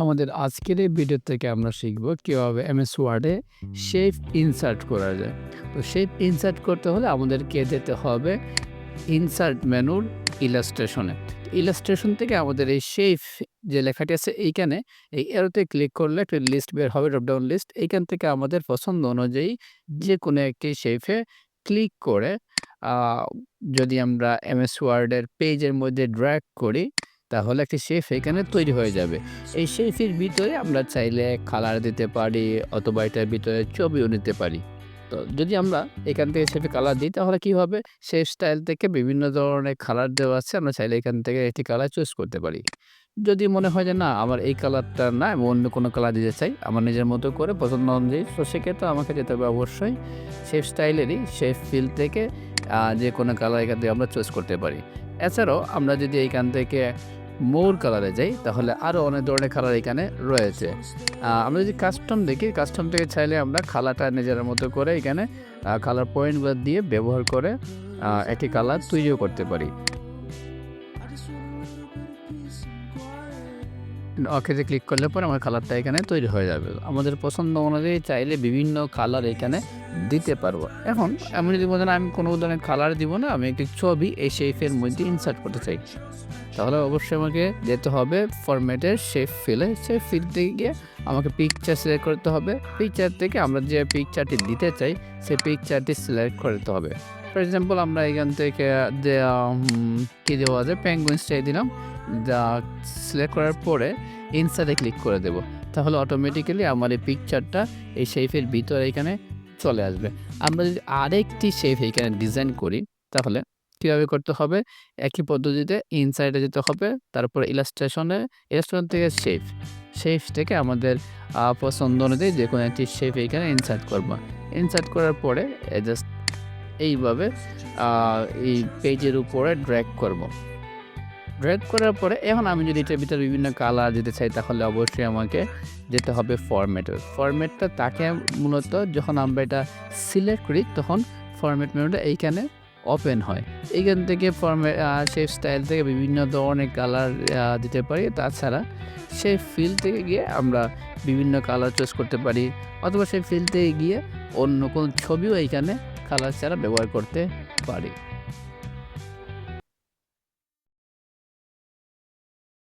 আমাদের আজকের এই ভিডিও থেকে আমরা শিখব কীভাবে এমএস ওয়ার্ডে শেপ ইনসার্ট করা যায়। তো শেপ ইনসার্ট করতে হলে আমাদেরকে যেতে হবে ইনসার্ট মেনুর ইলাস্ট্রেশনে ইলাস্ট্রেশন থেকে আমাদের এই শেপ যে লেখাটি আছে এইখানে, এই এরোতে ক্লিক করলে একটা লিস্ট বের হবে ড্রপডাউন লিস্ট এইখান থেকে আমাদের পছন্দ অনুযায়ী যে কোনো একটি শেপে ক্লিক করে যদি আমরা এমএস ওয়ার্ডের পেজের মধ্যে ড্র্যাগ করি তাহলে একটি শেফ এখানে তৈরি হয়ে যাবে। এই শেফের ভিতরে আমরা চাইলে কালার দিতে পারি অথবা এটার ভিতরে ছবিও নিতে পারি। তো যদি আমরা এখান থেকে শেফে কালার দিই, তাহলে কী হবে? সেই স্টাইল থেকে বিভিন্ন ধরনের কালার দেওয়া আছে, আমরা চাইলে এখান থেকে একটি কালার চুজ করতে পারি। যদি মনে হয় যে না, আমার এই কালারটা না, আমি অন্য কোনো কালার দিতে চাই, আমার নিজের মতো করে পছন্দ অনুযায়ী, তো সেক্ষেত্রে আমাকে যেতে হবে অবশ্যই শেফ স্টাইলেরই শেফ ফিল থেকে যে কোনো কালার এখান থেকে আমরা চুজ করতে পারি। এছাড়াও আমরা যদি এইখান থেকে মোর কালারে যাই, তাহলে আরও অনেক ধরনের কালার এখানে রয়েছে। আমরা যদি কাস্টম দেখি কাস্টম থেকে চাইলে আমরা কালারটা নিজের মতো করে এখানে কালার পয়েন্টগুলো দিয়ে ব্যবহার করে একটি কালার তৈরিও করতে পারি। ওকেতে ক্লিক করলে পরে আমার কালারটা এখানে তৈরি হয়ে যাবে। আমাদের পছন্দ অনুযায়ী চাইলে বিভিন্ন কালার এখানে দিতে পারব। এখন আমি যদি বলেন আমি কোনো ধরনের কালার দিব না, আমি একটি ছবি এই শেফের মধ্যে ইনসার্ট করতে চাই। তাহলে অবশ্যই আমাকে যেতে হবে ফরম্যাটের শেফ ফিলে শেফ ফিল থেকে গিয়ে আমাকে পিকচার সিলেক্ট করতে হবে। পিকচার থেকে আমরা যে পিকচারটি দিতে চাই, সেই পিকচারটি সিলেক্ট করতে হবে। ফর এক্সাম্পল আমরা এখান থেকে কী দেওয়া যায় প্যাঙ্গুইন্স চাই দিলাম। যা সিলেক্ট করার পরে ইনসার্টে ক্লিক করে দেব। তাহলে অটোমেটিক্যালি আমার এই পিকচারটা এই শেফের ভিতরে এখানে চলে আসবে। আমরা যদি আরেকটি শেফ এখানে ডিজাইন করি, তাহলে কীভাবে করতে হবে? একই পদ্ধতিতে ইনসাইডে যেতে হবে, তারপর ইলাস্ট্রেশনে ইলাস্ট্রেশন থেকে শেফ শেফ থেকে আমাদের পছন্দ অনুযায়ী যে কোনো একটি শেফ এখানে ইনসার্ট করব। ইনসার্ট করার পরে জাস্ট এইভাবে এই পেজের উপরে ড্র্যাগ করব। ড্র্যাগ করার পরে এখন আমি যদি এটার ভিতরে বিভিন্ন কালার দিতে চাই, তাহলে অবশ্যই আমাকে যেতে হবে ফরম্যাটে ফরম্যাটটা তাকে মূলত যখন আমরা এটা সিলেক্ট করি, তখন ফরম্যাট মেনুটা এইখানে ওপেন হয়। এইখান থেকে ফরম্যাট সেই স্টাইল থেকে বিভিন্ন ধরনের কালার দিতে পারি। তাছাড়া সেই ফিল থেকে গিয়ে আমরা বিভিন্ন কালার চুজ করতে পারি, অথবা সেই ফিল থেকে গিয়ে অন্য কোনো ছবিও এইখানে কালার ছাড়া ব্যবহার করতে পারি।